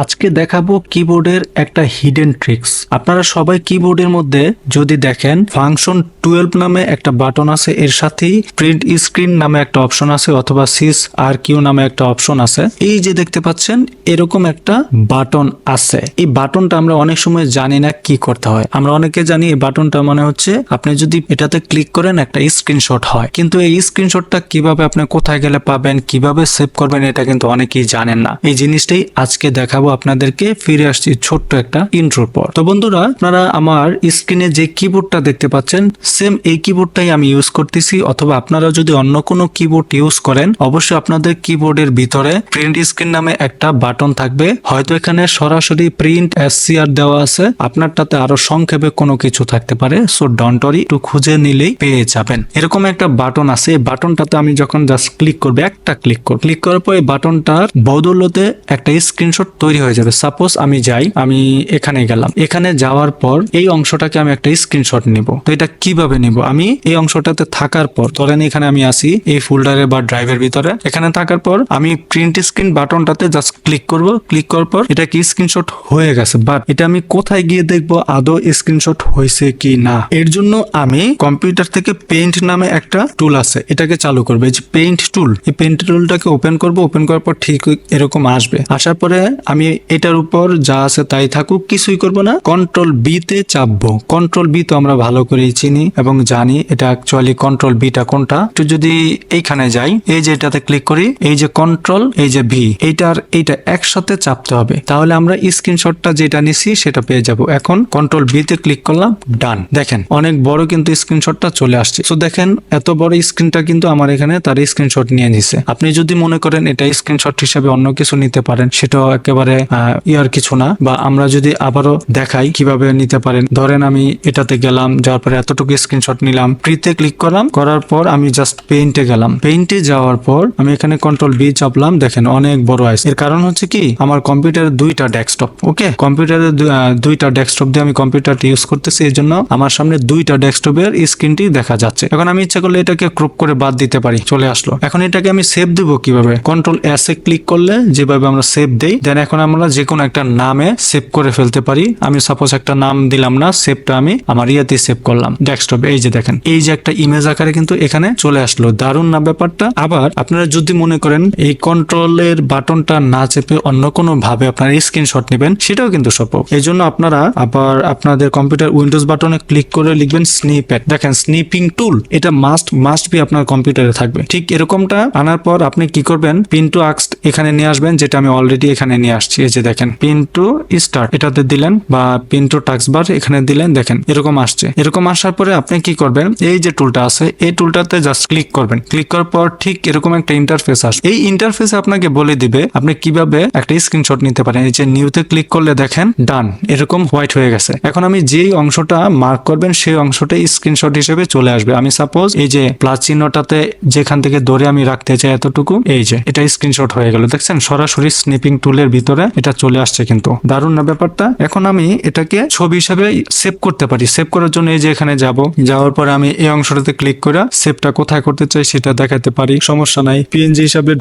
আজকে দেখাবো কিবোর্ডের একটা হিডেন ট্রিক্স আপনারা সবাই কিবোর্ডের মধ্যে যদি দেখেন ফাংশন টুয়েলভ নামে একটা বাটন আছে, এর সাথেই প্রিন্ট স্ক্রিন নামে একটা অপশন আছে অথবা সিস আর কিউ নামে একটা অপশন আছে। এই যে দেখতে পাচ্ছেন, এরকম একটা বাটন আছে। এই বাটনটা আমরা অনেক সময় জানি না কি করতে হয়। আমরা অনেকে জানি এই বাটনটা মানে হচ্ছে আপনি যদি এটাতে ক্লিক করেন, একটা স্ক্রিনশট হয়। কিন্তু এই স্ক্রিনশটটা কীভাবে আপনি কোথায় গেলে পাবেন, কীভাবে সেভ করবেন, এটা কিন্তু অনেকেই জানেন না। এই জিনিসটাই আজকে দেখাবো। আপনাদেরকে, ফিরে আসছি ছোট্ট একটা ইন্ট্রোর পর। তো বন্ধুরা, আপনারা আমার স্ক্রিনে যে কিবোর্ডটা দেখতে পাচ্ছেন সেম এই কিবোর্ডটাই আমি ইউজ করতেছি, অথবা আপনারা যদি অন্য কোনো কিবোর্ড ইউজ করেন, অবশ্যই আপনাদের কিবোর্ডের ভিতরে প্রিন্ট স্ক্রিন নামে একটা বাটন থাকবে। হয়তো এখানে সরাসরি প্রিন্ট এসসিআর দেওয়া আছে, আপনারটাতে আরও সংক্ষেপে কোনো কিছু থাকতে পারে সো ডন্টরি একটু খুঁজে নিলেই পেয়ে যাবেন। এরকম একটা বাটন আছে, এই বাটনটাতে আমি যখন জাস্ট ক্লিক করব, একটা ক্লিক করব ক্লিক করার পর এই বাটনটার বদৌলতে একটা স্ক্রিনশট তৈরি হয়ে যাবে। সাপোজ আমি যাই, আমি এখানে গেলাম। এখানে যাওয়ার পর এই অংশটাকে আমি একটা স্ক্রিনশট নিব। তো এটা কীভাবে নিব? আমি এই অংশটাতে থাকার পর, ধরেন এখানে আমি আসি এই ফোল্ডারে বা ড্রাইভের ভিতরে। এখানে থাকার পর আমি প্রিন্ট স্ক্রিন বাটনটাতে জাস্ট ক্লিক করব। ক্লিক করার পর এটা কি স্ক্রিনশট হয়ে গেছে? বাট এটা আমি কোথায় গিয়ে দেখব? আদৌ স্ক্রিনশট হয়েছে কি না? এর জন্য আমি কম্পিউটার থেকে পেইন্ট নামে একটা টুল আছে। এটাকে চালু করবে। যে পেইন্ট টুল এই পেইন্ট টুলটাকে ওপেন করব। ওপেন করার পর ঠিক এরকম আসবে। আসার পরে আমি এটার উপর যা আছে তাই থাকুক, কিছুই করব না। কন্ট্রোল বি তে চাপবো। কন্ট্রোল বি তো আমরা ভালো করেই চিনি এবং জানি এটা অ্যাকচুয়ালি কন্ট্রোল বিটা কোনটা। একটু যদি এইখানে যাই, এই যে এটাতে ক্লিক করি, এই যে কন্ট্রোল এই যে ভি এইটার, এইটা একসাথে চাপতে হবে। তাহলে আমরা স্ক্রিনশটটা যেটা নিছি, সেটা পেয়ে যাব। এখন কন্ট্রোল বি তে ক্লিক করলাম ডান দেখেন, অনেক বড় কিন্তু স্ক্রিনশটটা চলে আসছে। তো দেখেন, এত বড় স্ক্রিনটা কিন্তু আমার এখানে তার স্ক্রিনশট নিয়ে নিছে। আপনি যদি মনে করেন এটা স্ক্রিনশট হিসেবে অন্য কিছু নিতে পারেন, সেটাও একেবারে আহ, ইয়ার কিছু না। বা আমরা যদি আবারও দেখাই কীভাবে নিতে পারেন। ধরেন আমি এটাতে গেলাম যাওয়ার পরে এতটুকু স্ক্রিনশট নিলাম প্রিতে ক্লিক করলাম করার পর আমি জাস্ট পেইন্টে গেলাম। পেইন্টে যাওয়ার পর আমি এখানে কন্ট্রোল বি চাপলাম দেখেন অনেক বড় আছে। এর কারণ হচ্ছে কি আমার কম্পিউটার দুইটা ডেস্কটপ ওকে কম্পিউটারে দুইটা ডেস্কটপ দিয়ে আমি কম্পিউটারটি ইউজ করতেছি এই জন্য আমার সামনে দুইটা ডেস্কটপের স্ক্রিনটি দেখা যাচ্ছে। এখন আমি ইচ্ছা করলে এটাকে ক্রপ করে বাদ দিতে পারি চলে আসলো। এখন এটাকে আমি সেভ দিব কীভাবে? কন্ট্রোল এস এ ক্লিক করলে যেভাবে আমরা সেভ দেই দেন এখন আমরা যে কোনো একটা নামে সেভ করে ফেলতে পারি। আমি সাপোজ একটা নাম দিলাম না সেভটা আমি আমার ইয়েতে সেভ করলাম। ডেস্কটপ এই যে দেখেন, এই যে একটা ইমেজ আকারে কিন্তু এখানে চলে আসলো। দারুণ না ব্যাপারটা? আবার আপনারা যদি মনে করেন এই কন্ট্রোলের বাটনটা না চেপে অন্য কোনো ভাবে আপনারা স্ক্রিনশট নেবেন, সেটাও কিন্তু সম্ভব এই জন্য আপনারা আবার আপনাদের কম্পিউটার উইন্ডোজ বাটনে ক্লিক করে লিখবেন স্নিপ্যাড দেখেন স্নিপিং টুল এটা মাস্ট মাস্ট বি আপনার কম্পিউটারে থাকবে। ঠিক এরকমটা আনার পর আপনি কি করবেন? পিন টু আক্স এখানে নিয়ে আসবেন, যেটা আমি অলরেডি এখানে নিয়ে আসছি, এই যে দেখেন পিন টু স্টার্ট, এটাতে দিলেন বা পিন টু টাক্স বার এখানে দিলেন, দেখেন, এরকম আসছে। এরকম আসার পরে আপনি কি করবেন? এই যে টুলটা আছে, এই টুলটাতে জাস্ট ক্লিক করবেন। ক্লিক করার পর ঠিক এরকম একটা ইন্টারফেস আসবে এই ইন্টারফেসে আপনাকে বলে দিবে আপনি কীভাবে একটা স্ক্রিনশট নিতে পারেন। এই যে নিউতে ক্লিক করলে দেখেন ডান এরকম হোয়াইট হয়ে গেছে। এখন আমি যেই অংশটা মার্ক করবেন, সেই অংশটা স্ক্রিনশট হিসেবে চলে আসবে। আমি সাপোজ এই যে প্লাস চিহ্নটাতে যেখান থেকে ধরে আমি রাখতে চাই এতটুকু, এই যে, এটা স্ক্রিনশট হয়ে গেল। দেখছেন, সরাসরি স্নিপিং টুলের ভিতরে এটা চলে আসছে কিন্তু। দারুণ না ব্যাপারটা? এখন আমি এটাকে ছবি হিসাবে সেভ করতে পারি। সেভ করার জন্য এই যে এখানে যাব। যাওয়ার পরে আমি এই অংশটাতে ক্লিক করে সেভটা কোথায় করতে চাই সেটা দেখাতে পারি। সমস্যা নাই। পিএনজি হিসাবে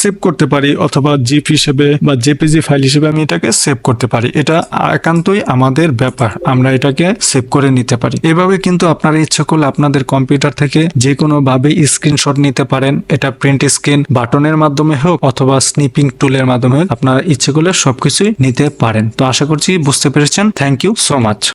সেভ করতে পারি অথবা জিপ হিসেবে বা জেপিজি ফাইল হিসেবে আমি এটাকে সেভ করতে পারি। এটা একান্তই আমাদের ব্যাপার। আমরা এটাকে সেভ করে নিতে পারি। এভাবে কিন্তু আপনারা ইচ্ছা করলে আপনাদের কম্পিউটার থেকে যে কোনো ভাবে স্ক্রিনশট নিতে পারেন। এটা প্রিন্ট স্ক্রিন বাটনের মাধ্যমে হোক অথবা স্নিপিং টুলের মাধ্যমে হোক। আপনারা ইচ্ছে করলে সবকিছুই নিতে পারেন। তো আশা করছি বুঝতে পেরেছেন। Thank you so much